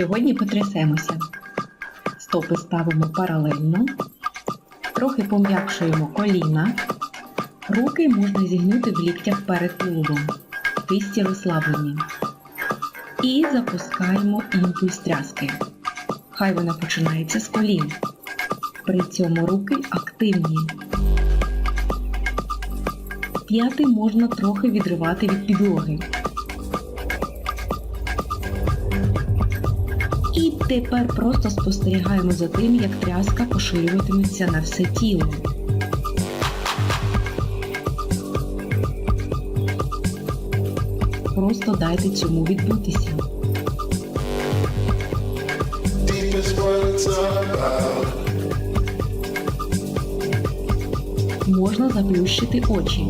Сьогодні потрясемося. Стопи ставимо паралельно, трохи пом'якшуємо коліна. Руки можна зігнути в ліктях перед тулубом. Кисті розслаблені. І запускаємо імпульс тряски. Хай вона починається з колін. При цьому руки активні. П'яти можна трохи відривати від підлоги. Тепер просто спостерігаємо за тим, як тряска поширюватиметься на все тіло. Просто дайте цьому відбутися. Можна заплющити очі.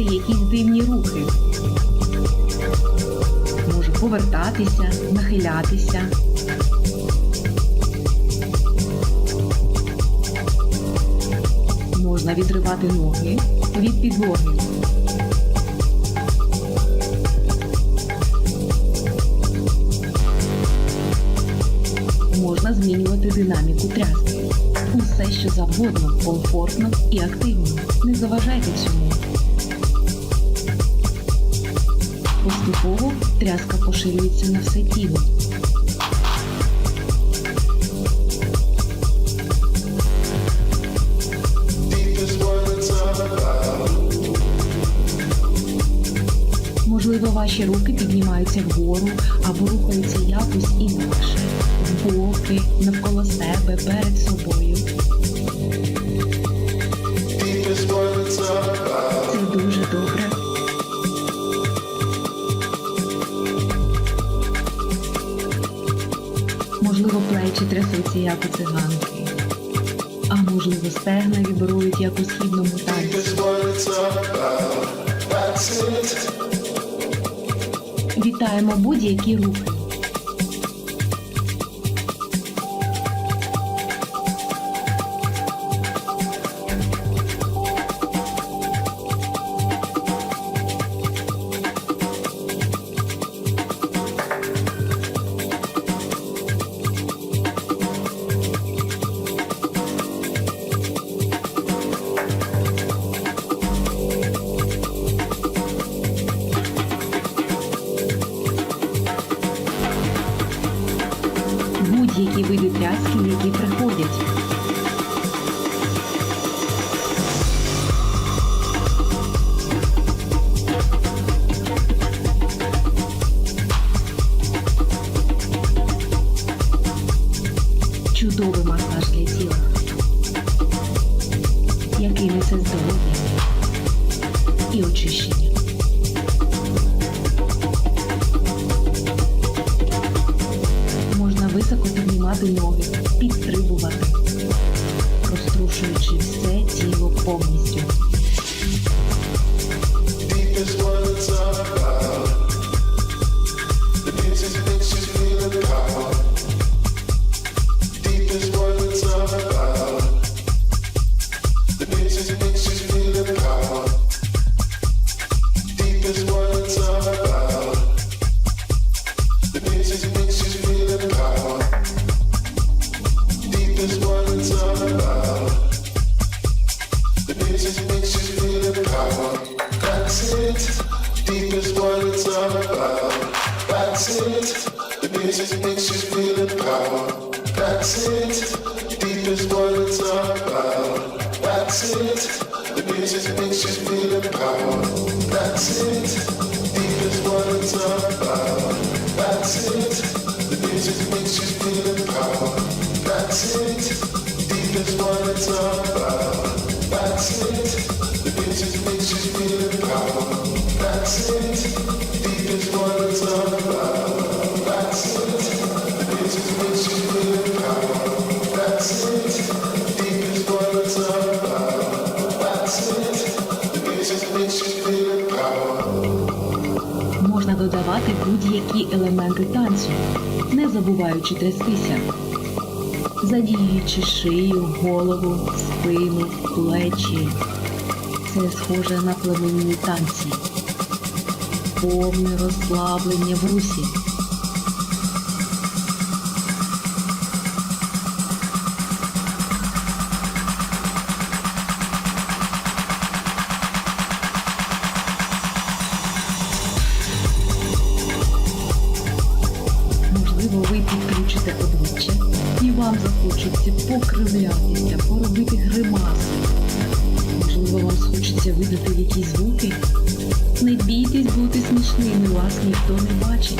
Робити якісь дивні рухи. Може повертатися, нахилятися. Можна відривати ноги від підлоги. Можна змінювати динаміку тряски. Усе, що завгодно, комфортно і активно. Не заважайте цьому. Поступово тряска поширюється на все тіло. Можливо, ваші руки піднімаються вгору або рухаються якось інакше, в боки, навколо себе, перед собою. Можливо, плечі трясуться, як у циганки. А можливо, стегна вібрують, як у східному танці. Вітаємо будь-які рухи. Будь-які види тряски, які приходять. Піднімати ноги, підтримувати, розтрушуючи все тіло повністю. What it's all about. That's it. The music makes you feel the power. That's it. Deep is what it's all about. That's it. The music makes you feel the power. That's it. Можна додавати будь-які елементи танцю, не забуваючи трястися. задіюючи шию, голову, спину, плечі. Це схоже на племенні танці. Повне розслаблення в русі. Можливо, ви підключите обличчя і вам захочеться покривлятися, поробити гримаси. Можливо, вам схочеться видати якісь звуки. Не бійтесь бути смішними, вас ніхто не бачить.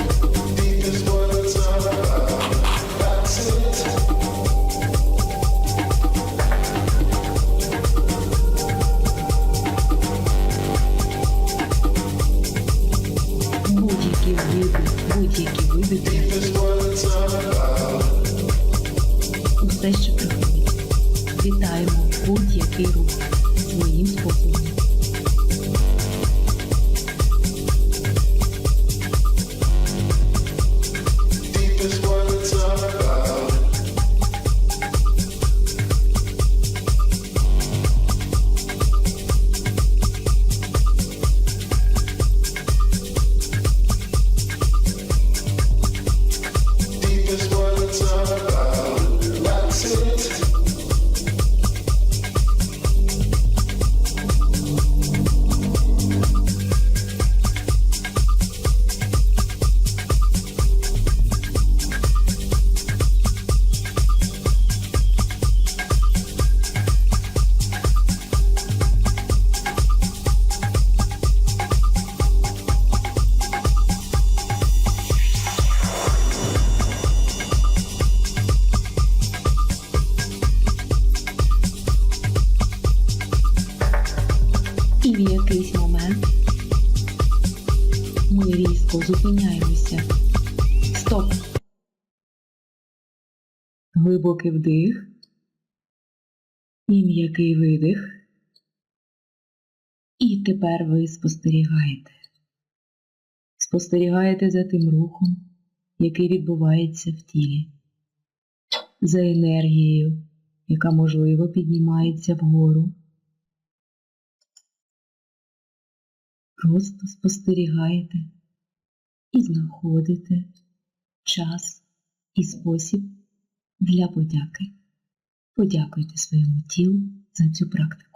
І в якийсь момент ми різко зупиняємося. Стоп. Глибокий вдих. І м'який видих. І тепер ви спостерігаєте. Спостерігаєте за тим рухом, який відбувається в тілі, за енергією, яка можливо піднімається вгору. Просто спостерігаєте і знаходите час і спосіб для подяки. Подякуйте своєму тілу за цю практику.